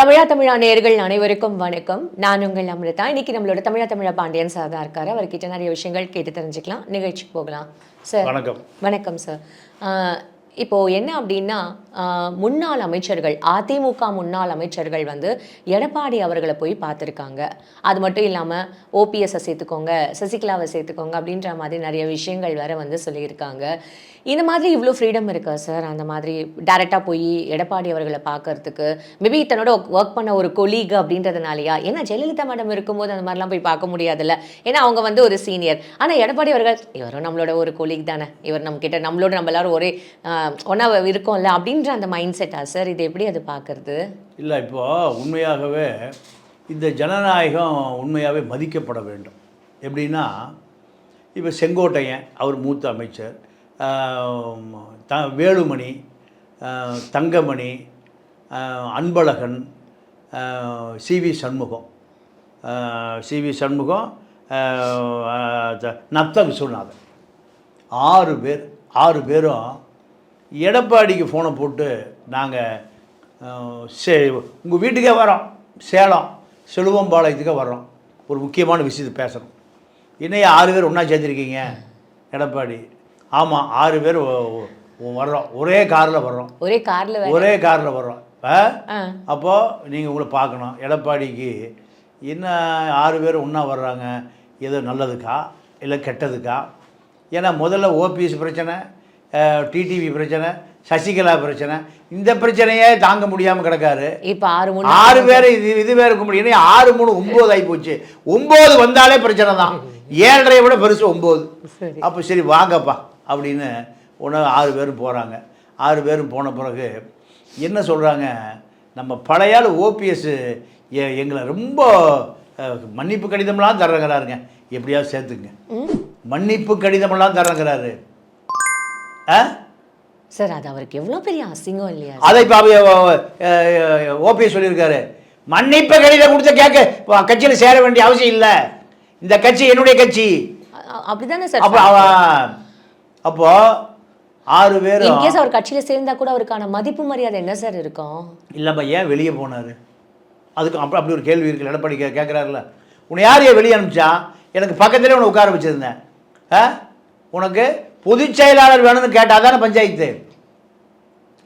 தமிழா தமிழா நேயர்கள் அனைவருக்கும் வணக்கம். நான் உங்கள் அமிர்தா. இன்னைக்கு நம்மளோட தமிழா தமிழா பாண்டியன் சார் தான் இருக்காரு. அவர்கிட்ட நிறைய விஷயங்கள் கேட்டு தெரிஞ்சுக்கலாம். நிகழ்ச்சிக்கு போகலாம். சார் வணக்கம். வணக்கம் சார் இப்போது என்ன அப்படின்னா முன்னாள் அமைச்சர்கள் அதிமுக முன்னாள் அமைச்சர்கள் வந்து எடப்பாடி அவர்களை போய் பார்த்துருக்காங்க. அது மட்டும் இல்லாமல் ஓபிஎஸ்ஸை சேர்த்துக்கோங்க சசிகலாவை சேர்த்துக்கோங்க அப்படின்ற மாதிரி நிறைய விஷயங்கள் வேற வந்து சொல்லியிருக்காங்க. இந்த மாதிரி இவ்வளோ ஃப்ரீடம் இருக்கா சார் அந்த மாதிரி டேரெக்டாக போய் எடப்பாடி அவர்களை பார்க்கறதுக்கு. மேபி தன்னோட ஒர்க் பண்ண ஒரு கொலீக் அப்படின்றதுனாலயா? ஏன்னா ஜெயலலிதா மேடம் இருக்கும்போது அந்த மாதிரிலாம் போய் பார்க்க முடியாதுல்ல. ஏன்னா அவங்க வந்து ஒரு சீனியர் ஆனால் எடப்பாடி அவர்கள் இவரும் நம்மளோட ஒரு கொலீக் தானே. இவர் நம்ம கிட்ட நம்மளோட நம்ம எல்லாரும் ஒரே ஒன்றா இருக்கோம்ல அப்படின்ற அந்த மைண்ட் செட்டா சார் இது எப்படி அது பார்க்கறது? இல்லை இப்போ உண்மையாகவே இந்த ஜனநாயகம் உண்மையாகவே மதிக்கப்பட வேண்டும். எப்படின்னா இப்போ செங்கோட்டையன் அவர் மூத்த அமைச்சர் த Velumani Thangamani Anbazhagan C V Shanmugam. C V Shanmugam Natham Viswanathan. ஆறு பேர் ஆறு பேரும் எடப்பாடிக்கு ஃபோனை போட்டு நாங்கள் சே உங்கள் வீட்டுக்கே வரோம் சேலம் செலுவம்பாளையத்துக்கே வர்றோம். ஒரு முக்கியமான விஷயத்தை பேசுகிறோம் என்னையா ஆறு பேர் ஒன்றா சேர்த்துருக்கீங்க எடப்பாடி. ஆமாம் ஆறு பேர் வர்றோம். ஒரே காரில் வர்றோம். ஒரே கார்ல ஒரே காரில் வர்றோம். அப்போது நீங்கள் உங்களை பார்க்கணும். எடப்பாடிக்கு என்ன ஆறு பேர் ஒன்றா வர்றாங்க? ஏதோ நல்லதுக்கா? இல்லை கெட்டதுக்கா? ஏன்னா முதல்ல ஓபிஎஸ் பிரச்சனை டிடிவி பிரச்சனை சசிகலா பிரச்சனை இந்த பிரச்சனையே தாங்க முடியாமல் கிடக்காரு. இப்போ ஆறு மூணு ஆறு பேர் இது இது வேற இருக்க முடியும். ஆறு மூணு ஒம்பது ஆகி போச்சு ஒம்பது வந்தாலே பிரச்சனை தான். ஏழரையை விட பெருசு ஒம்பது அப்போ சரி வாங்கப்பா அப்படின்னு ஒன்று ஆறு பேரும் போகிறாங்க ஆறு பேரும் போன பிறகு என்ன சொல்கிறாங்க நம்ம பழையாள் ஓபிஎஸ் எங்களை ரொம்ப மன்னிப்பு கடிதம்லாம் தர்றங்கிறாருங்க. எப்படியாவது சேர்த்துங்க மன்னிப்பு கடிதமெல்லாம் தர்றங்கிறாரு. சார் அது அவருக்கு எவ்வளோ பெரிய அசிங்கம் இல்லையா அதை இப்போ ஓபிஎஸ் சொல்லியிருக்காரு. மன்னிப்பு கடிதம் கொடுத்த கேட்க கட்சியில் சேர வேண்டிய அவசியம் இல்லை. இந்த கட்சி என்னுடைய கட்சி. அப்படிதானே சார் அப்போ அப்போ ஆறு பேரும் இன்கேஸ் அவர் கட்சியில சேர்ந்தா கூட அவருக்கான மதிப்பு மரியாதை என்ன சார் இருக்கும்? இல்லைம்மா ஏன் வெளியே போனார்? அதுக்கு அப்படி அப்படி ஒரு கேள்வி இருக்குல்ல எடப்பாடி கே கேட்குறாருல உன்னை யார் ஏன் வெளியே அனுப்பிச்சா? எனக்கு பக்கத்துலேயே உன்னை உட்கார வச்சுருந்தேன். உனக்கு பொதுச் செயலாளர் வேணும்னு கேட்டால் தானே பஞ்சாயத்து?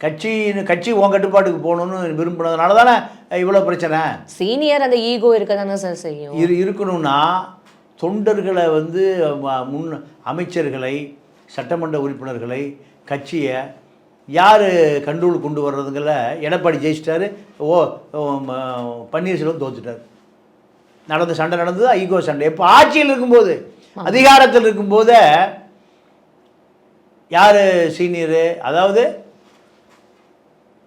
கட்சி கட்சி உன் கட்டுப்பாட்டுக்கு போகணுன்னு விரும்பினதுனால தானே இவ்வளோ பிரச்சனை? சீனியர் அந்த ஈகோ இருக்க தானே சார் செய்யும். இரு இருக்கணும்னா தொண்டர்களை வந்து முன் அமைச்சர்களை சட்டமன்ற உறுப்பினர்களை கட்சியை யார் கண்ட்ரோல் கொண்டு வர்றதுங்கள எடப்பாடி ஜெயிச்சிட்டாரு ஓ பன்னீர்செல்வம் தோத்துட்டார். நடந்த சண்டை நடந்தது? ஐகோ சண்டை. எப்போ ஆட்சியில் இருக்கும்போது அதிகாரத்தில் இருக்கும்போதே யார் சீனியரு? அதாவது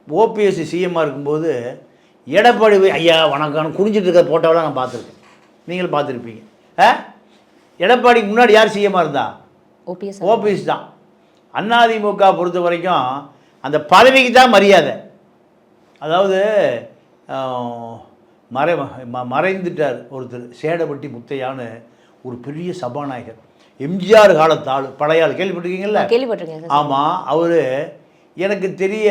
ஓபிஎஸ்சி சிஎம்மாக இருக்கும்போது எடப்பாடி ஐயா வணக்கம் குனிஞ்சிட்டு இருக்க போட்டோவெல்லாம் நான் பார்த்துருக்கேன். நீங்களும் பார்த்துருப்பீங்க. ஆ? எடப்பாடிக்கு முன்னாடி யார் சிஎம்மாக இருந்தா? ஓபிஎஸ் ஓபிஎஸ் தான். அதிமுக பொறுத்த வரைக்கும் அந்த பதவிக்கு தான் மரியாதை. அதாவது மறை ம- மறைந்துட்டார் ஒருத்தர். சேடப்பட்டி முத்தையான்னு ஒரு பெரிய சபாநாயகர். எம்ஜிஆர் காலத்தாள் பழைய ஆள். கேள்விப்பட்டிருக்கேன் சார். ஆமாம் அவர் எனக்கு தெரிய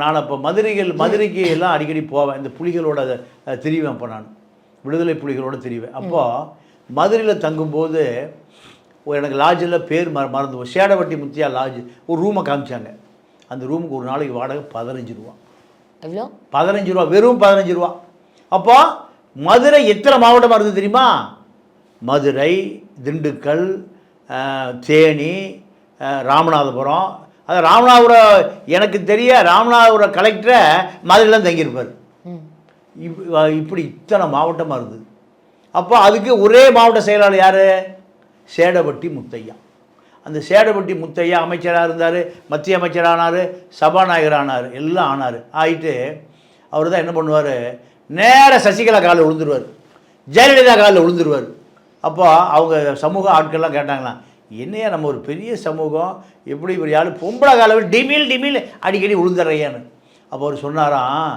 நான் அப்போ மதுரைகள் மதுரைக்கு எல்லாம் அடிக்கடி போவேன். இந்த புலிகளோட திரிவேன் அப்போ நான். விடுதலை புலிகளோட திரிவேன். அப்போது மதுரையில் தங்கும்போது எனக்கு லாட்ஜில் பேர் மற மறந்து. சேடவட்டி முத்தியா லாட்ஜ் ஒரு ரூமை காமிச்சாங்க. அந்த ரூமுக்கு ஒரு நாளைக்கு வாடகை பதினஞ்சு ரூபா. எவ்வளோ? பதினஞ்சு ரூபா வெறும் பதினஞ்சு ரூபா. அப்போ மதுரை எத்தனை மாவட்டமாக இருந்தது தெரியுமா? மதுரை திண்டுக்கல் தேனி ராமநாதபுரம். அது ராமநாதபுரம் எனக்கு தெரிய ராமநாதபுரம் கலெக்டரை மதுரையில் தங்கியிருப்பார். இப்படி இத்தனை மாவட்டமாக இருந்தது அப்போ அதுக்கு ஒரே மாவட்ட செயலாளர் யார்? சேடபட்டி முத்தையா. அந்த சேடபட்டி முத்தையா அமைச்சராக இருந்தார் மத்திய அமைச்சரானார் சபாநாயகர் ஆனார் எல்லாம் ஆனார். ஆயிட்டு அவர் தான் என்ன பண்ணுவார்? நேரா சசிகலா காலில் விழுந்துருவார். ஜெயலலிதா காலில் விழுந்துருவார். அப்போ அவங்க சமூக ஆட்கள்லாம் கேட்டாங்களாம் என்னையா நம்ம ஒரு பெரிய சமூகம் எப்படி இப்படி ஆள் பொம்பளை காலம் டிமில் டிமில் அடிக்கடி விழுந்துடுறையான்னு அப்போ அவர் சொன்னாராம்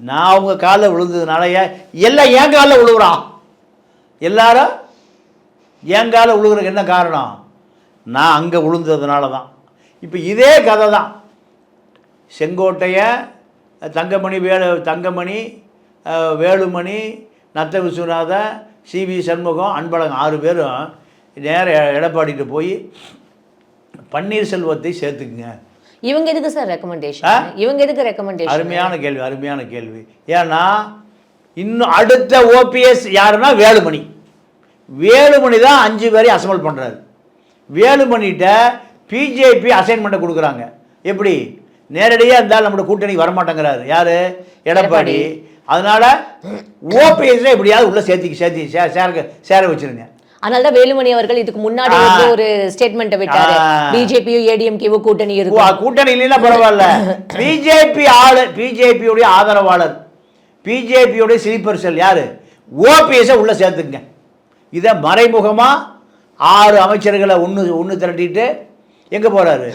நான் அவங்க காலில் விழுந்ததுனால ஏன் எல்லாம் என் காலில் விழுகுறான் எல்லாரும் என் காலில் விழுகிறதுக்கு என்ன காரணம்? நான் அங்கே விழுந்ததுனால தான் இப்போ இதே கதை தான் செங்கோட்டையை தங்கமணி வேலு தங்கமணி வேலுமணி நத்த விஸ்வநாதன் சிவி சண்முகம் அன்பழகன் ஆறு பேரும் நேர எடப்பாடிட்டு போய் பன்னீர்செல்வத்தை சேர்த்துக்குங்க. இவங்க எதுக்கு சார் ரெக்கமெண்டேஷன் இவங்க எதுக்கு ரெக்கமெண்டேஷன் அருமையான கேள்வி அருமையான கேள்வி. ஏன்னா இன்னும் அடுத்த ஓபிஎஸ் யாருன்னா வேலுமணி. வேலுமணி தான் அஞ்சு பேரையும் அசமல் பண்ணுறாரு வேலுமணிகிட்ட பிஜேபி அசைன்மெண்ட்டை கொடுக்குறாங்க. எப்படி? நேரடியாக இருந்தாலும் நம்மளோட கூட்டணி வரமாட்டேங்கிறாரு. யார்? எடப்பாடி. அதனால ஓபிஎஸ்ல எப்படியாவது உள்ள சேர்த்தி சேர்த்தி சேர சேர வச்சிருங்க. அதனால தான் வேலுமணி அவர்கள் இதுக்கு முன்னாடி வந்து ஒரு ஸ்டேட்மெண்ட் விட்டாரு. பிஜேபியும் ஏடிஎம்கேவோ கூட்டணி இருக்கும். கூட்டணி இல்லைன்னா பரவாயில்ல. பிஜேபி ஆளு பிஜேபியுடைய ஆதரவாளர் பிஜேபியுடைய ஸ்லீப்பர் செல் யாரு? ஓபிஎஸ்ஸை உள்ள சேர்த்துக்குங்க. இதை மறைமுகமா ஆறு அமைச்சர்களை ஒன்று ஒன்று திரட்டிட்டு எங்க போறாரு?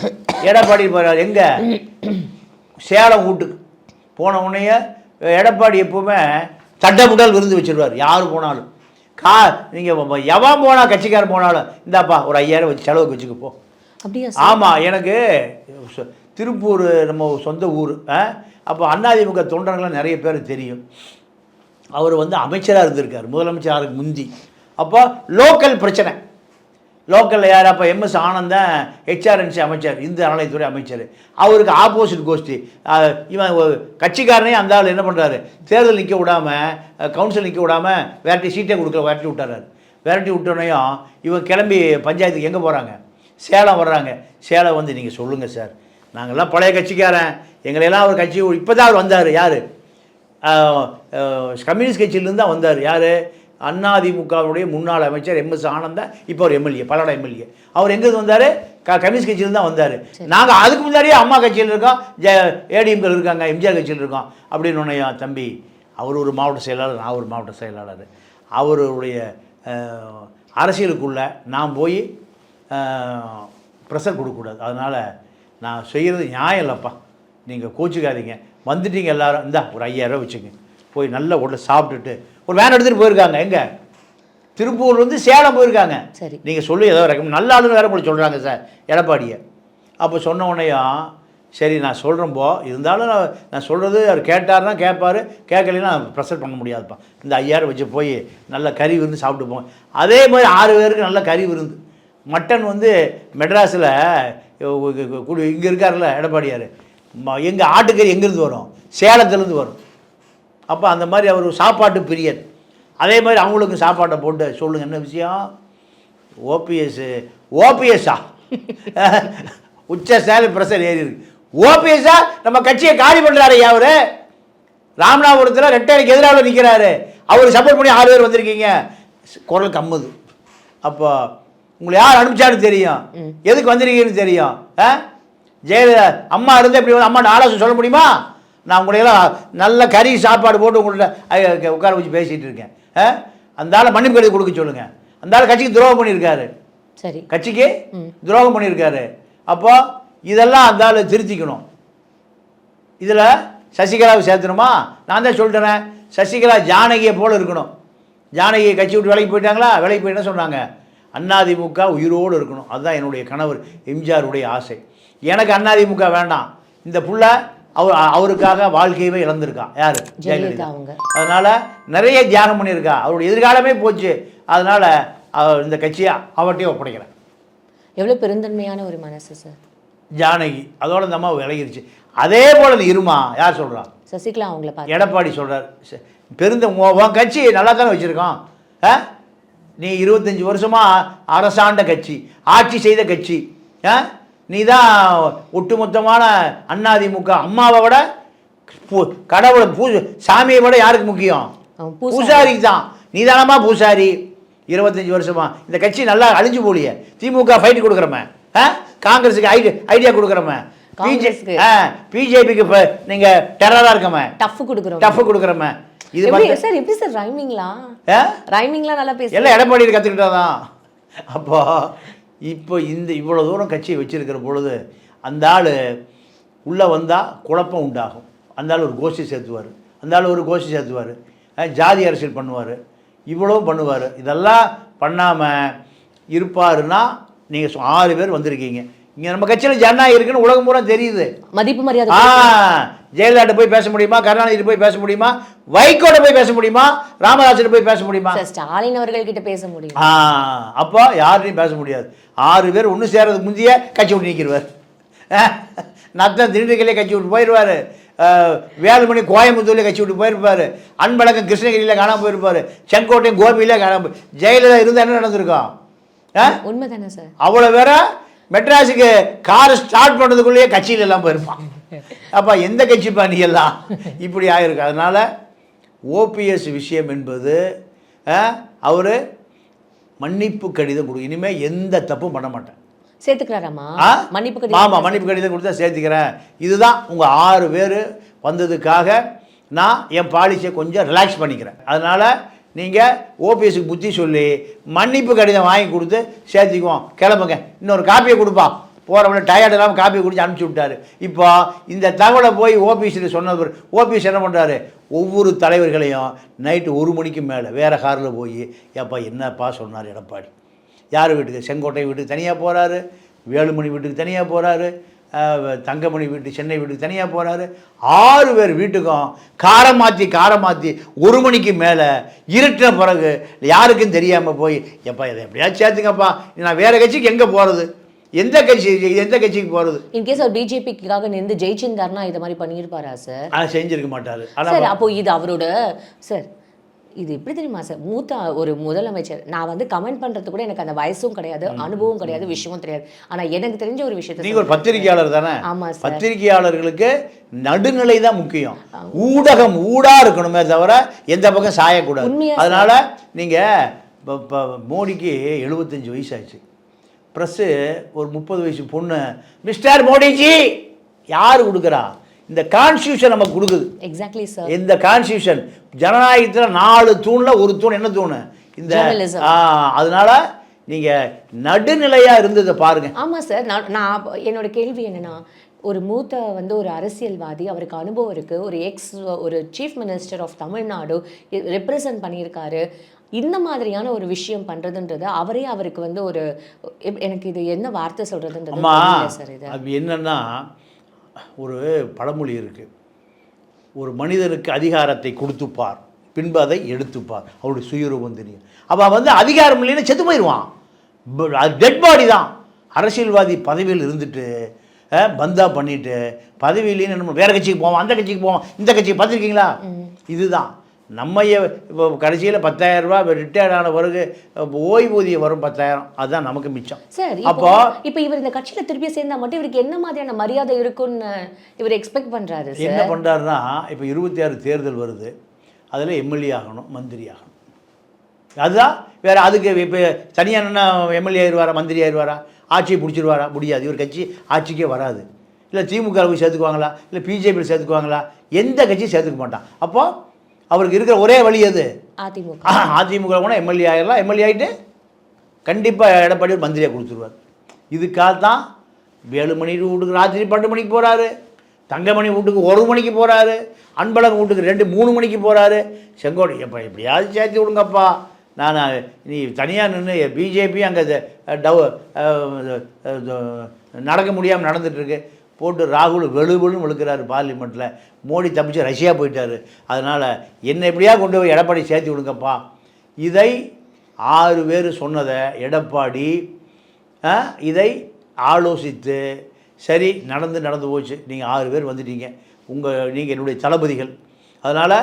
எடப்பாடி போறாரு. எங்க? சேலம் வீட்டுக்கு. போன உடனே எடப்பாடி எப்பவுமே தட்டமுடல் விருந்து வச்சிருவார். யார் போனாலும். கா நீங்கள் எவன் போனால் கட்சிக்காரன் போனாலும் இந்தாப்பா ஒரு ஐயாயிரம் வச்சு செலவுக்கு வச்சுக்க போ. அப்படியா ஆமாம் எனக்கு திருப்பூர் நம்ம சொந்த ஊர் அப்போ அதிமுக தொண்டர்கள்லாம் நிறைய பேர் தெரியும். அவர் வந்து அமைச்சராக இருந்திருக்கார் முதலமைச்சருக்கு முந்தி. அப்போ லோக்கல் பிரச்சனை. லோக்கலில் யார்? அப்போ எம்எஸ் ஆனந்தன் ஹெச்ஆர்என்சி அமைச்சர் இந்து அறநிலைத்துறை அமைச்சர். அவருக்கு ஆப்போசிட் கோஷ்டி இவன் கட்சிக்காரனே அந்த ஆள் என்ன பண்ணுறாரு தேர்தல் நிற்க விடாமல் கவுன்சில் நிற்க விடாமல் வேரட்டி சீட்டே கொடுக்கல விரட்டி விட்டுறாரு. விரட்டி விட்டோனையும் இவன் கிளம்பி பஞ்சாயத்துக்கு எங்கே போகிறாங்க சேலம் வர்றாங்க. சேலம் வந்து நீங்கள் சொல்லுங்கள் சார். நாங்கள்லாம் பழைய கட்சிக்காரன். எங்களையெல்லாம் அவர் கட்சி இப்போ தான் அவர் வந்தார். யார்? கம்யூனிஸ்ட் கட்சியிலேருந்து தான் வந்தார். யார்? அதிமுகவுடைய முன்னாள் அமைச்சர் எம்எஸ் ஆனந்தன் இப்போ ஒரு எம்எல்ஏ பல்லட எம்எல்ஏ. அவர் எங்கேருந்து வந்தார்? க கம்யூனிஸ்ட் கட்சியிலேருந்து தான் வந்தார். நாங்கள் அதுக்கு முன்னாடியே அம்மா கட்சியில் இருக்கோம் ஜ ஏடிஎம்கள் இருக்காங்க எம்ஜிஆர் கட்சியில் இருக்கோம் அப்படின்னு உன்னையா தம்பி அவர் ஒரு மாவட்ட செயலாளர் நான் ஒரு மாவட்ட செயலாளர். அவருடைய அரசியலுக்குள்ள நான் போய் ப்ரெஷர் கொடுக்கக்கூடாது. அதனால் நான் செய்கிறது நியாயம் இல்லைப்பா. நீங்கள் கோச்சிக்காதீங்க. வந்துட்டீங்க எல்லாரும். இந்தா ஒரு ஐயாயிரம் வச்சுங்க. போய் நல்ல உடல சாப்பிட்டுட்டு ஒரு வேன் எடுத்துகிட்டு போயிருக்காங்க. எங்கே? திருப்பூர் வந்து சேலம் போயிருக்காங்க. சரி. நீங்கள் சொல்லி ஏதோ ரெக்கமெண்ட் நல்ல ஆளுன்னு வேற போல சொல்கிறாங்க சார் எடப்பாடியை. அப்போ சொன்ன உடனேயும் சரி நான் சொல்கிறேன்போ இருந்தாலும் நான் நான் சொல்கிறது அவர் கேட்டாருன்னா கேட்பாரு. கேட்கலைன்னா ப்ரெஷர் பண்ண முடியாதுப்பா. இந்த ஐயாயிரம் வச்சு போய் நல்ல கறி விருந்து சாப்பிட்டு போங்க அதே மாதிரி ஆறு பேருக்கு நல்ல கறி விருந்து. மட்டன் வந்து மெட்ராஸில் இங்கே இருக்கார்ல எடப்பாடியார். எங்கள் ஆட்டுக்கறி எங்கேருந்து வரும்? சேலத்துலேருந்து வரும். அப்போ அந்த மாதிரி அவர் சாப்பாட்டு பிரியர். அதே மாதிரி அவங்களுக்கும் சாப்பாட்டை போட்டு சொல்லுங்கள் என்ன விஷயம்? ஓபிஎஸ் ஓபிஎஸ்ஸா? உச்ச சேலை பிரஷர் ஏறி இருக்கு. ஓபிஎஸ்ஸா? நம்ம கட்சியை காலி பண்ணுறாரு ஐயா அவரு. ராமநாதபுரத்தில் ரெட்டைக்கு எதிராக நிற்கிறாரு அவர் சப்போர்ட் பண்ணி ஆறு பேர் வந்திருக்கீங்க. குரல் கம்முது. அப்போ உங்களை யார் அனுப்பிச்சான்னு தெரியும். எதுக்கு வந்திருக்கீங்கன்னு தெரியும். ஜெயலலிதா அம்மா இருந்தால் இப்படி வந்து அம்மாட்ட ஆலோசனை சொல்ல முடியுமா? நான் உங்களையெல்லாம் நல்ல கறி சாப்பாடு போட்டு உங்கள்ட்ட உட்கார வச்சு பேசிகிட்டு இருக்கேன். அந்த ஆளை மன்னிப்பு கடிதம் கொடுக்க சொல்லுங்கள் அந்த ஆள் கட்சிக்கு துரோகம் பண்ணியிருக்காரு. சரி. கட்சிக்கு துரோகம் பண்ணியிருக்காரு. அப்போ இதெல்லாம் அந்த ஆள் திருத்திக்கணும். இதில் சசிகலாவை சேர்த்தணுமா? நான் தான் சொல்லிட்டேனே. சசிகலா ஜானகியை போல இருக்கணும். ஜானகி கட்சி விட்டு வேலைக்கு போயிட்டாங்களா? வேலைக்கு போய் என்ன சொன்னாங்க? அதிமுக உயிரோடு இருக்கணும். அதுதான் என்னுடைய கணவர் எம்ஜிஆருடைய ஆசை. எனக்கு அதிமுக வேண்டாம். இந்த புள்ள அவர் அவருக்காக வாழ்க்கையவே இழந்திருக்கான் யார்? ஜெயலலிதா அவங்க. அதனால் நிறைய தியாகம் பண்ணியிருக்கா. அவருடைய எதிர்காலமே போச்சு. அதனால் இந்த கட்சியை அவர்கிட்டயே ஒப்படைக்கிறேன் எவ்வளவு பெருந்தன்மையான ஒரு மனசு சார். ஜானகி அதோட இந்த அம்மா விலகிருச்சு. அதே போல் இருமா யார் சொல்கிறா சசிகலா அவங்கள பார்த்து. எடப்பாடி சொல்கிறார் பெருந்த உன் கட்சி நல்லா தானே வச்சுருக்கோம் ஆ? நீ இருபத்தஞ்சி வருஷமாக அரசாண்ட கட்சி ஆட்சி செய்த கட்சி ஆ? நீ தான் ஒட்டுமொத்தமான அதிமுக அம்மாவை விட கடவுளை பூ சாமியை விட யாருக்கு முக்கியம். பூசாரிக்கு தான் நீதானமா பூசாரி? இருபத்தஞ்சி வருஷமா. இந்த கட்சி நல்லா அழிஞ்சு போலியே. திமுக ஃபைட் கொடுக்குறமே. ஆ? காங்கிரஸுக்கு ஐடி ஐடியா கொடுக்குறமே. பிஜேபிக்கு இப்போ நீங்கள் டெரராக இருக்கமே. டஃப் கொடுக்குறோம். டஃப் கொடுக்குறமே. இது பார்த்து சார் எப்படி சார் ரைமிங்லாம்? ரைமிங்லாம் நல்லா பேச எல்லாம் எடப்பாடி கற்றுக்கிட்டாதான் அப்போ இப்போ இந்த இவ்வளோ தூரம் கட்சியை வச்சிருக்கிற பொழுது அந்த ஆள் உள்ளே வந்தால் குழப்பம் உண்டாகும். அந்த ஆள் ஒரு கோஷ்டி சேர்த்துவார். அந்த ஆள் ஒரு கோஷ்டி சேர்த்துவார். ஜாதி அரசியல் பண்ணுவார். இவ்வளவும் பண்ணுவார். இதெல்லாம் பண்ணாமல் இருப்பாருன்னா நீங்கள் ஆறு பேர் வந்திருக்கீங்க. இங்கே நம்ம கட்சியில் ஜனநாயகம் இருக்குன்னு உலகம் பூரா தெரியுது. மதிப்பு மரியாதை ஆ ஜெயலலிதா போய் பேச முடியுமா? கருணாநிதி போய் பேச முடியுமா? வைகோட போய் பேச முடியுமா? ராமதாஸ் போய் பேச முடியுமா? ஸ்டாலின் அவர்கள் கிட்ட பேச முடியும். அப்போ யாரையும் பேச முடியாது. ஆறு பேர் ஒன்று சேர்றதுக்கு முந்தைய கட்சி விட்டு நிற்கிறவர் நத்தம் திண்டுக்கல்லே கட்சி விட்டு போயிடுவார் வேலுமணி கோயம்புத்தூர்ல கட்சி விட்டு போயிருப்பார். அன்பழகன் கிருஷ்ணகிரியில் காணாம போயிருப்பார். செங்கோட்டையும் கோபியில் காணாம ஜெயலலிதா இருந்தால் என்ன நடந்திருக்கும்? உண்மைதானே சார். அவ்வளோ வேற மெட்ராஸுக்கு கார் ஸ்டார்ட் பண்ணுறதுக்குள்ளேயே கட்சியில எல்லாம் போயிருப்பான். அப்போ எந்த கட்சிப்பா நீ எல்லாம்? இப்படி ஆயிருக்கு. அதனால் ஓபிஎஸ் விஷயம் என்பது அவர் மன்னிப்பு கடிதம் கொடு. இனிமேல் எந்த தப்பும் பண்ண மாட்டேன். சேர்த்துக்கிறாராமா ஆ? மன்னிப்பு ஆமாம் கடிதம் மன்னிப்பு கடிதம் கொடுத்தா சேர்த்துக்கிறேன். இதுதான் உங்கள் ஆறு பேர் வந்ததுக்காக நான் என் பாலிசியை கொஞ்சம் ரிலாக்ஸ் பண்ணிக்கிறேன். அதனால் நீங்கள் ஓபிஎஸ்க்கு புத்தி சொல்லி மன்னிப்பு கடிதம் வாங்கி கொடுத்து சேர்த்திக்குவோம். கிளம்புங்க. இன்னொரு காப்பியை கொடுப்பா. போகிறவங்க டயர்ட் இல்லாமல் காப்பி குடிச்சு அனுப்பிச்சி விட்டார். இப்போ இந்த தகவலை போய் ஓபிஎஸ்சில் சொன்னது ஓபிஎஸ் என்ன பண்ணுறாரு ஒவ்வொரு தலைவர்களையும் நைட்டு ஒரு மணிக்கு மேலே வேறு காரில் போய் ஏப்பா என்னப்பா? சொன்னார் எடப்பாடி. யார் வீட்டுக்கு? செங்கோட்டை வீட்டுக்கு தனியாக போகிறாரு வேலுமணி வீட்டுக்கு தனியாக போகிறாரு தங்கமணி வீட்டு சென்னை வீட்டுக்கு தனியாக போகிறாரு ஆறு பேர் வீட்டுக்கும் காரம் மாற்றி காரம் மாற்றி ஒரு மணிக்கு மேலே இருட்டின பிறகு யாருக்கும் தெரியாமல் போய் எப்பா இதை எப்படியாச்சும் சேர்த்துங்கப்பா. நான் வேறு கட்சிக்கு எங்கே போகிறது எந்த கட்சி எந்த கட்சிக்கு போகிறது இன்கேஸ் அவர் பிஜேபிக்காக நின்று ஜெயிச்சிருந்தாருன்னா இதை மாதிரி பண்ணியிருப்பாரா சார் ஆனால் செஞ்சிருக்க மாட்டார். சார் அப்போ இது அவரோட சார் இது எப்படி தெரியுமா சார் மூத்த ஒரு முதலமைச்சர். நான் வந்து கமெண்ட் பண்றது கூட எனக்கு அந்த வயசும் கிடையாது அனுபவம் கிடையாது விஷயமும் தெரியாது. ஆனா எனக்கு தெரிஞ்ச ஒரு விஷயத்த நீங்கள் ஒரு பத்திரிகையாளர் தானே? ஆமா சார் பத்திரிகையாளர்களுக்கு நடுநிலை தான் முக்கியம். ஊடகம் ஊடா இருக்கணுமே தவிர எந்த பக்கம் சாயக்கூடாது? அதனால நீங்க இப்போ இப்போ மோடிக்கு எழுபத்தஞ்சு வயசாச்சு. ப்ரெஸ்ஸு ஒரு முப்பது வயசு பொண்ணு மிஸ்டர் மோடிஜி யார் கொடுக்குறா இந்த கான்ஸ்டியூஷன் நமக்கு கொடுக்குது எக்ஸாக்ட்லி சார் இந்த கான்ஸ்டியூஷன் ஜனநாயகத்தில் நாலு தூணில் ஒரு தூண் என்ன தூண்? இந்த அதனால நீங்க நடுநிலையா இருந்ததை பாருங்க. ஆமா சார் நான் நான் என்னோட கேள்வி என்னன்னா ஒரு மூத்த வந்து ஒரு அரசியல்வாதி அவருக்கு அனுபவம் இருக்கு. ஒரு எக்ஸ் ஒரு chief minister of Tamil Nadu represent பண்ணியிருக்காரு. இந்த மாதிரியான ஒரு விஷயம் பண்றதுன்றது அவரே அவருக்கு வந்து ஒரு எனக்கு இது என்ன வார்த்தை தெரியல சார் இது. அது என்னன்னா ஒரு பழமொழி இருக்கு. ஒரு மனிதனுக்கு அதிகாரத்தை கொடுத்துப்பார் பின்பு அதை எடுத்துப்பார். அவருடைய சுயரூபம் தெரியும். அவன் வந்து அதிகாரம் இல்லைன்னு செத்து போயிடுவான். டெட் பாடி தான். அரசியல்வாதி பதவியில் இருந்துட்டு பந்தா பண்ணிட்டு பதவி இல்லைன்னு நம்ம வேற கட்சிக்கு போவோம் அந்த கட்சிக்கு போவோம் இந்த கட்சிக்கு பார்த்துருக்கீங்களா? இதுதான். நம்ம இப்போ கடைசியில் பத்தாயிரம் ரூபாய் ரிட்டையர்ட் ஆன பிறகு ஓய்வூதியம் வரும் பத்தாயிரம். அதுதான் நமக்கு மிச்சம். சார் அப்போ இப்போ இவர் இந்த கட்சியில திருப்பி சேர்ந்தா மட்டும் இவருக்கு என்ன மாதிரியான மரியாதை இருக்கும்னு இவர் எக்ஸ்பெக்ட் பண்றாரு சார் என்ன பண்ணுறாருன்னா இப்போ இருபத்தி ஆறு தேர்தல் வருது. அதில் எம்எல்ஏ ஆகணும் மந்திரி ஆகணும். அதுதான் வேறு அதுக்கு இப்போ தனியாக நின்னா எம்எல்ஏ ஆயிடுவாரா மந்திரி ஆயிடுவாரா ஆட்சியை பிடிச்சிருவாரா? முடியாது. இவர் கட்சி ஆட்சிக்கே வராது. இல்லை திமுக போய் சேர்த்துக்குவாங்களா? இல்லை பிஜேபியில் சேர்த்துக்குவாங்களா? எந்த கட்சியும் சேர்த்துக்க மாட்டான். அப்போ அவருக்கு இருக்கிற ஒரே வழி எது? அதிமுக. அதிமுக கூட எம்எல்ஏ ஆயிடலாம் எம்எல்ஏ ஆகிட்டு கண்டிப்பாக எடப்பாடி ஒரு மந்திரியை கொடுத்துருவார். இதுக்காக தான் வேலுமணி வீட்டுக்கு ராத்திரி பன்னெண்டு மணிக்கு போகிறாரு தங்கமணி வீட்டுக்கு ஒரு மணிக்கு போகிறாரு அன்பழகன் வீட்டுக்கு ரெண்டு மூணு மணிக்கு போகிறாரு செங்கோட்டை எப்போ எப்படியாவது சேர்த்து விடுங்கப்பா. நான் நீ தனியாக நின்று பிஜேபி அங்கே டவ் நடக்க முடியாமல் நடந்துட்டுருக்கு போட்டு ராகுல் வெளுவெளுன்னு விழுக்கிறாரு பார்லிமெண்ட்டில் மோடி தப்பிச்சு ரஷ்யா போயிட்டார். அதனால் என்னை எப்படியா கொண்டு போய் எடப்பாடி சேர்த்து விடுங்கப்பா. இதை ஆறு பேர் சொன்னதை எடப்பாடி இதை ஆலோசித்து சரி நடந்து நடந்து போச்சு. நீங்கள் ஆறு பேர் வந்துட்டீங்க. உங்கள் நீங்கள் என்னுடைய தளபதிகள். அதனால்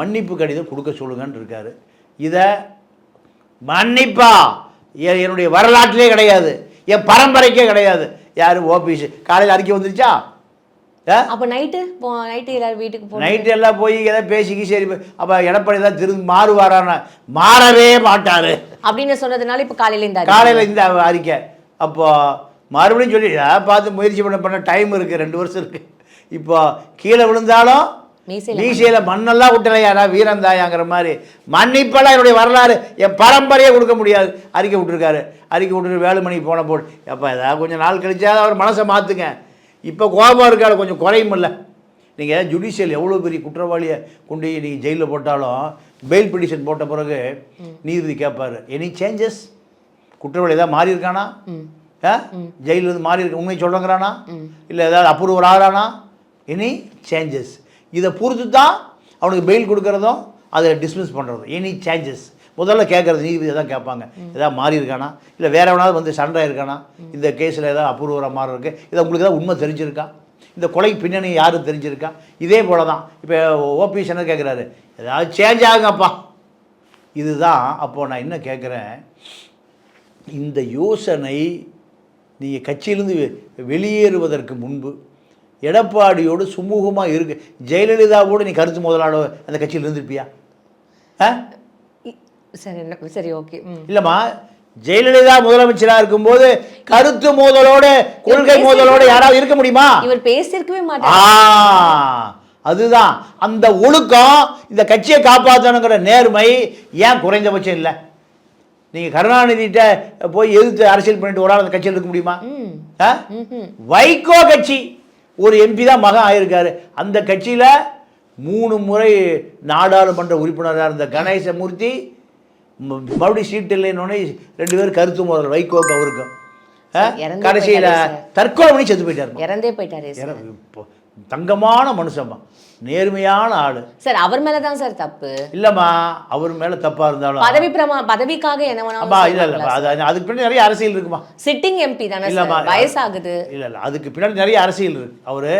மன்னிப்பு கடிதம் கொடுக்க சொல்லுங்கன்னு இருக்கார். இதை மன்னிப்பா. என்னுடைய வரலாற்றிலே கிடையாது. என் பரம்பரைக்கே கிடையாது. யார்? ஓபிஎஸ் காலையில் அறிக்கை வந்துருச்சா? அப்ப நைட்டு நைட்டு எல்லாரும் வீட்டுக்கு போகணும் நைட்டு எல்லாம் போய் எதாவது பேசிக்கி சரி அப்போ எடப்பாடி தான் திரும்பி மாறுவாரான? மாறவே மாட்டார். அப்படின்னு சொன்னதுனால இப்ப காலையில இந்த. காலையில் இந்த அறிக்கை அப்போ மறுபடியும் சொல்லி "ஆ, பார்த்து முயற்சி பண்ண பண்ண டைம் இருக்குது ரெண்டு வருஷம் இருக்குது இப்போ கீழே விழுந்தாலும் மீசையில மண்ணெல்லாம் விட்டலையாடா வீரந்தாயாங்கிற மாதிரி. மன்னிப்பெல்லாம் என்னுடைய வரலாறு. என் பரம்பரையே கொடுக்க முடியாது. அறிக்கை விட்டுருக்காரு. அறிக்கை விட்டுட்டு வேலுமணி போன போட்டு எப்போ ஏதாவது கொஞ்சம் நாள் கழிச்சாவது அவர் மனசை மாற்றுங்க இப்போ கோபம் இருக்காது கொஞ்சம் குறையும் இல்லை. நீங்கள் ஜுடிஷியல் எவ்வளோ பெரிய குற்றவாளியை கொண்டு நீங்கள் ஜெயிலில் போட்டாலும் பெயில் பிடிஷன் போட்ட பிறகு நீதிபதி கேட்பாரு எனி சேஞ்சஸ் குற்றவாளி ஏதாவது மாறி இருக்கானா? ஜெயிலிருந்து மாறி இருக்க உண்மை சொல்கிறேங்கிறானா இல்லை ஏதாவது அப்ரூவர் ஆகிறானா? எனி சேஞ்சஸ் இதை பொறுத்து தான் அவனுக்கு பெயில் கொடுக்குறதும் அதை டிஸ்மிஸ் பண்ணுறதும் எனி சேஞ்சஸ் முதல்ல கேட்குறது நீதிபதி தான் கேட்பாங்க. ஏதாவது மாறி இருக்கானா? இல்லை வேற எவனாவது வந்து சண்டை இருக்கானா? இந்த கேஸில் ஏதாவது அபூர்வம் மாறி இருக்குது இதை உங்களுக்கு ஏதாவது உண்மை தெரிஞ்சிருக்கா? இந்த கொலைக்கு பின்னணி யாரும் தெரிஞ்சிருக்கா? இதே போல தான் இப்போ ஓபி என்ன கேட்குறாரு? ஏதாவது சேஞ்ச் ஆகுங்கப்பா. இதுதான் அப்போது நான் என்ன கேட்குறேன்? இந்த யோசனை நீங்கள் கட்சியிலிருந்து வெ- வெளியேறுவதற்கு முன்பு எடப்பாடியோடு சுமூகமாக இருக்கு. ஜெயலலிதாவோடு நீ கருத்து முதலாளோ அந்த கட்சியில் இருந்திருப்பியா? ஆ? சரி சரி ஓகே இல்லைம்மா ஜெயலலிதா முதலமைச்சராக இருக்கும்போது கருத்து மோதலோட கொள்கை மோதலோட யாராவது இருக்க முடியுமா? இவர் பேசியிருக்கவே மாட்டார். அதுதான். அந்த ஒழுக்கம் இந்த கட்சியை காப்பாற்றணுங்கிற நேர்மை ஏன் குறைந்தபட்சம் இல்லை? நீங்கள் கருணாநிதிட்ட போய் எதிர்த்து அரசியல் பண்ணிட்டு ஒரு ஆள் அந்த கட்சியில் இருக்க முடியுமா. வைகோ கட்சி. ஒரு எம்பி தான் மகன் ஆயிருக்காரு. அந்த கட்சியில் மூணு முறை நாடாளுமன்ற உறுப்பினராக இருந்த கணேசமூர்த்தி மறுபடியும் சீட் இல்லைன்னு ரெண்டு பேரும் கருத்து முதல் வைகோக்கு அவருக்கும் கடைசியில். தற்கொலை பண்ணி செத்து போயிட்டாரு இறந்தே போயிட்டாரே தங்கமான மனுஷம்மா நேர்மையான ஆள். சார் அவர் மேல தான் சார் தப்பு. இல்லைம்மா அவர் மேலே தப்பாக இருந்தாலும். பதவி பிரமா பதவிக்காக என்ன அம்மா இல்லை இல்லை வேணாலும் அது அதுக்கு பின்னாடி நிறைய அரசியல் இருக்குமா? சிட்டிங் எம்பி தானே இல்லம்மா. வயசாகுது. இல்லை இல்லை அதுக்கு பின்னாடி நிறைய அரசியல் இருக்கு. அவர்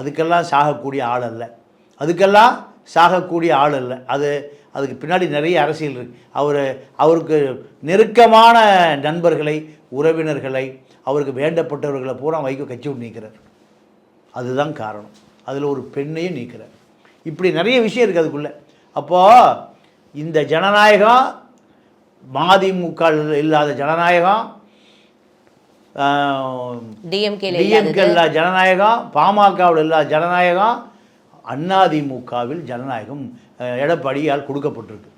அதுக்கெல்லாம் சாகக்கூடிய ஆள் அல்ல. அதுக்கெல்லாம் சாகக்கூடிய ஆள் அல்ல. அது அதுக்கு பின்னாடி நிறைய அரசியல் இருக்கு. அவர் அவருக்கு நெருக்கமான நண்பர்களை உறவினர்களை அவருக்கு வேண்டப்பட்டவர்களை பூரா வைக்க கட்சி விட்டு நீக்கிறார். அதுதான் காரணம். அதில் ஒரு பெண்ணையும் நீக்கிறார். இப்படி நிறைய விஷயம் இருக்குது அதுக்குள்ளே. அப்போது இந்த ஜனநாயகம் மதிமுக இல்லாத ஜனநாயகம் டிஎம்கே இல்லாத ஜனநாயகம் பாமகவில் இல்லாத ஜனநாயகம் அதிமுகவில் ஜனநாயகம் எடப்பாடியால் கொடுக்கப்பட்டிருக்கு.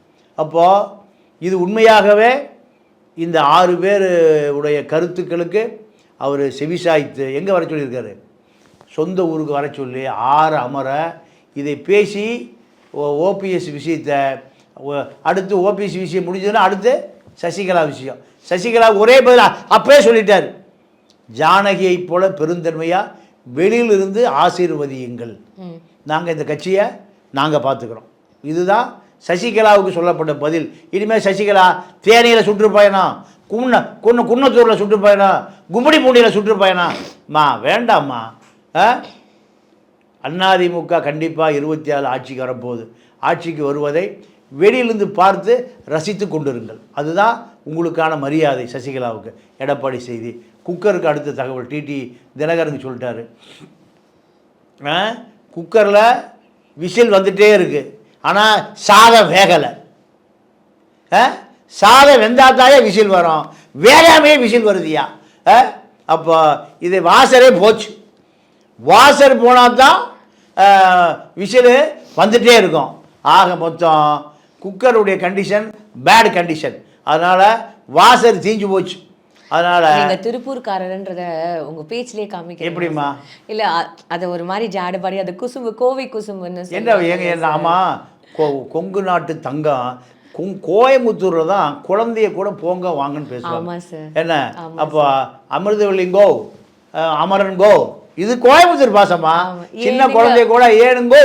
அப்போது இது உண்மையாகவே இந்த ஆறு பேர் உடைய கருத்துக்களுக்கு அவர் செவிசாய்த்து எங்கே வர சொல்லியிருக்காரு? சொந்த ஊருக்கு வர சொல்லி ஆறு அமர இதை பேசி ஓபிஎஸ் விஷயத்தை அடுத்து ஓபிஎஸ் விஷயம் முடிஞ்சதுன்னா அடுத்து சசிகலா விஷயம். சசிகலா ஒரே பதில் அப்பவே சொல்லிட்டார். ஜானகியைப் போல பெருந்தன்மையாக வெளியிலிருந்து ஆசீர்வதியுங்கள். நாங்கள் இந்த கட்சியை நாங்கள் பார்த்துக்குறோம். இதுதான் சசிகலாவுக்கு சொல்லப்பட்ட பதில். இனிமேல் சசிகலா தேனியில் சுற்றுப்பயணம் குன்ன குன்ன குன்னத்தூரில் சுற்றுப்பயணம் கும்மிடி பூண்டியில் சுற்றுப்பயணம் மா வேண்டாம்மா. அதிமுக கண்டிப்பாக இருபத்தி ஆறு ஆட்சிக்கு வரப்போகுது. ஆட்சிக்கு வருவதை வெளியிலிருந்து பார்த்து ரசித்து கொண்டிருங்கள். அதுதான் உங்களுக்கான மரியாதை சசிகலாவுக்கு. எடப்பாடி செய்தி. குக்கருக்கு அடுத்த தகவல். டிடி தினகரனுக்கு சொல்லிட்டாரு. ஆ? குக்கரில் விசில் வந்துட்டே இருக்குது ஆனால் சாதம் வேகலை. ஆ? சாதம் வெந்தாத்தாயே விசில் வரும். வேகாமையே விசில் வருதியா? ஆ? அப்போ இது வாசரே போச்சு. வாசர் போனால் தான் விசில் வந்துட்டே இருக்கும். ஆக மொத்தம் குக்கருடைய கண்டிஷன் பேட் கண்டிஷன் அதனால் வாசர் தீஞ்சு போச்சு. அதனால் நீங்க திருப்பூர்காரர்ன்றத உங்க பேச்சிலேயே காமிக்க எப்படிம்மா? இல்ல அது ஒரு மாதிரி ஜாடுபாடி அது குசும்பு கோவை குசும்புன்னு என்ன. எங்க கொ கொங்கு நாட்டு தங்கம் கோயம்புத்தூரில் தான் குழந்தைய கூட போங்க வாங்கன்னு பேசுவாங்க. ஆமா என்ன? ஆமா அப்போ அமிர்தவல்லிங்கோ அஹ், அமரன்கோ இது கோயம்புத்தூர் பாசமா. சின்ன. குழந்தைய கூட ஏனுங்கோ.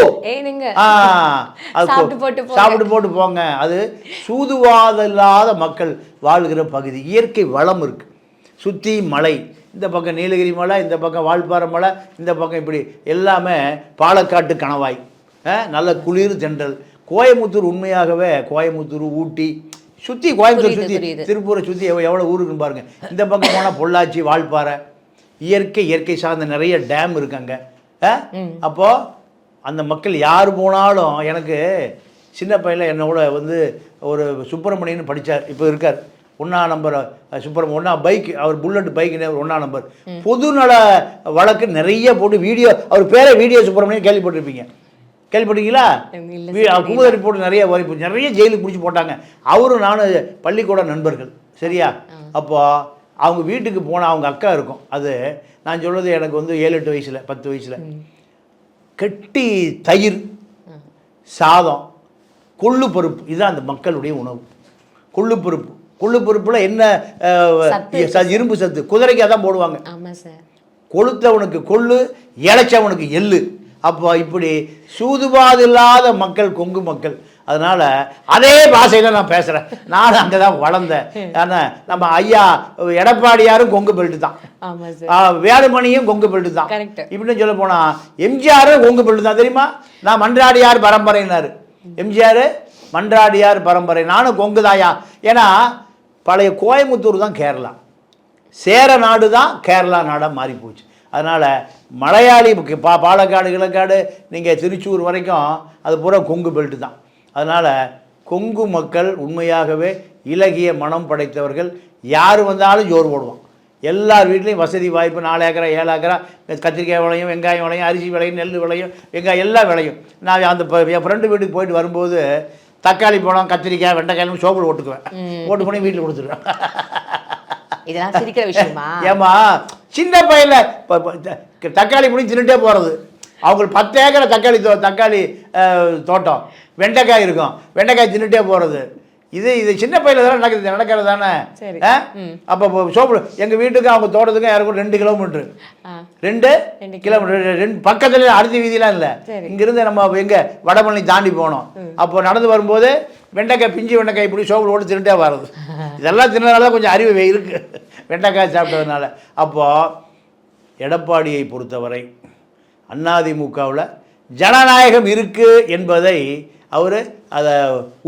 சாப்பிட்டு போட்டு போங்க. சாப்பிட்டு போட்டு போங்க. அது சூதுவாத இல்லாத மக்கள் வாழ்கிற பகுதி. இயற்கை வளம் இருக்கு. சுற்றி மலை. இந்த பக்கம் நீலகிரி மலை இந்த பக்கம் வால்பாறை மலை இந்த பக்கம் இப்படி எல்லாமே பாலக்காட்டு கணவாய். நல்ல குளிர் தென்றல் கோயம்புத்தூர் உண்மையாகவே கோயம்புத்தூர் ஊட்டி சுற்றி கோயம்புத்தூர் சுற்றி. திருப்பூரை சுற்றி எவ்வளோ ஊருக்குன்னு பாருங்க. இந்த பக்கம் போனால் பொள்ளாச்சி வால்பாறை இயற்கை இயற்கை சார்ந்த நிறைய டேம் இருக்காங்க. அப்போது அந்த மக்கள் யார் போனாலும் எனக்கு சின்ன பையனில் என்னோட வந்து ஒரு சுப்பிரமணியன் படித்தார் இப்போ இருக்கார். ஒன்றா நம்பர் சுப்பிரமணியம் ஒன்றா பைக் அவர் புல்லட் பைக்குன்னு ஒன்றா நம்பர் பொதுநல வழக்கு நிறைய போட்டு வீடியோ அவர் பேரே வீடியோ சுப்பிரமணியன் கேள்விப்பட்டிருப்பீங்க. கேள்விப்பட்டீங்களா குமுதரி போட்டு நிறைய வரி நிறைய ஜெயிலுக்கு பிடிச்சி போட்டாங்க. அவரும் நானும் பள்ளிக்கூட நண்பர்கள். சரியா? அப்போ அவங்க வீட்டுக்கு போன அவங்க அக்கா இருக்கும். அது நான் சொல்றது எனக்கு வந்து ஏழு எட்டு வயசில் பத்து வயசில். கெட்டி தயிர் சாதம் கொள்ளு பருப்பு. இதுதான் அந்த மக்களுடைய உணவு. கொள்ளு பருப்பு. கொள்ளு பருப்புல என்ன இரும்பு சத்து. குதிரைக்கு அதான் போடுவாங்க. கொளுத்தவனுக்கு கொள்ளு இளைச்சவனுக்கு எள்ளு. அப்போ இப்படி சூதுபாது இல்லாத மக்கள் கொங்கு மக்கள் அதனால் அதே பாஷையில் நான் பேசுகிறேன் நான் அங்கே தான் வளர்ந்தேன் ஏன்னா நம்ம ஐயா எடப்பாடியாரும் கொங்கு பெல்ட்டு தான். வேலுமணியும் கொங்கு பெல்ட்டு தான். இப்படின்னு சொல்ல போனா எம்ஜிஆர் கொங்கு பெல்ட்டு தான். தெரியுமா? நான் மன்றாடியார் பரம்பரைனாரு எம்ஜிஆர் மன்றாடியார் பரம்பரை. நானும் கொங்கு தாயா ஏன்னா பழைய கோயம்புத்தூர் தான் கேரளா. சேர நாடு தான் கேரளா நாடாக மாறி போச்சு. அதனால் மலையாளி பா பாலக்காடு கிழக்காடு நீங்கள் திருச்சூர் வரைக்கும் அது பூரா கொங்கு பெல்ட்டு தான். அதனால் கொங்கு மக்கள் உண்மையாகவே இலகிய மனம் படைத்தவர்கள். யார் வந்தாலும் ஜோறு போடுவான். எல்லார் வீட்லேயும் வசதி வாய்ப்பு நாலு ஏக்கரா ஏழு ஏக்கரா கத்திரிக்காய் விளையும் வெங்காயம் விளையும் அரிசி விளையும் நெல் விளையும் வெங்காயம் எல்லாம் விளையும். நான் அந்த என் ஃப்ரெண்டு வீட்டுக்கு போயிட்டு வரும்போது தக்காளி பழம் கத்திரிக்காய் வெண்டைக்காயும் சோப்பில் ஓட்டுக்குவேன் ஓட்டு பண்ணி வீட்டில் கொடுத்துருவேன். இதெல்லாம் சிரிக்கிற விஷயமா? ஏமா சின்ன பையல தக்காளி முடி தின்னுட்டே போகிறது அவங்களுக்கு பத்து ஏக்கரை தக்காளி தோ தக்காளி தோட்டம். வெண்டைக்காய் இருக்கும். வெண்டைக்காய் தின்னுட்டே போகிறது இது இது சின்ன பையில தானே நடக்குது நடக்கிறது தானே. அப்போ சோப்பு எங்கள் வீட்டுக்கு அவங்க தோட்டத்துக்கும் யாருக்கும் ரெண்டு கிலோமீட்ரு ரெண்டு கிலோமீட்டர். ரெண்டு பக்கத்துல அடுத்த வீதியெலாம் இல்லை. இங்கிருந்து நம்ம எங்க வடபழனி தாண்டி போனோம். அப்போ நடந்து வரும்போது வெண்டைக்காய் பிஞ்சு வெண்டைக்காய் இப்படி சோப்பில் ஓட்டு தின்னுட்டே வர்றது. இதெல்லாம் தின்னனால தான் கொஞ்சம் அறிவு இருக்கு. வெண்டைக்காய் சாப்பிட்டதுனால. அப்போ எடப்பாடியை பொறுத்தவரை அதிமுகவில் ஜனநாயகம் இருக்கு என்பதை அவர் அதை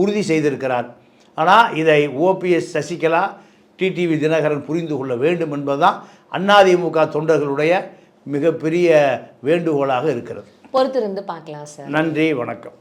உறுதி செய்திருக்கிறார். ஆனால் இதை ஓபிஎஸ் சசிகலா டிடிவி தினகரன் புரிந்து கொள்ள வேண்டும் என்பதுதான் அதிமுக தொண்டர்களுடைய மிகப்பெரிய வேண்டுகோளாக இருக்கிறது. பொறுத்திருந்து பார்க்கலாம் சார். நன்றி வணக்கம்.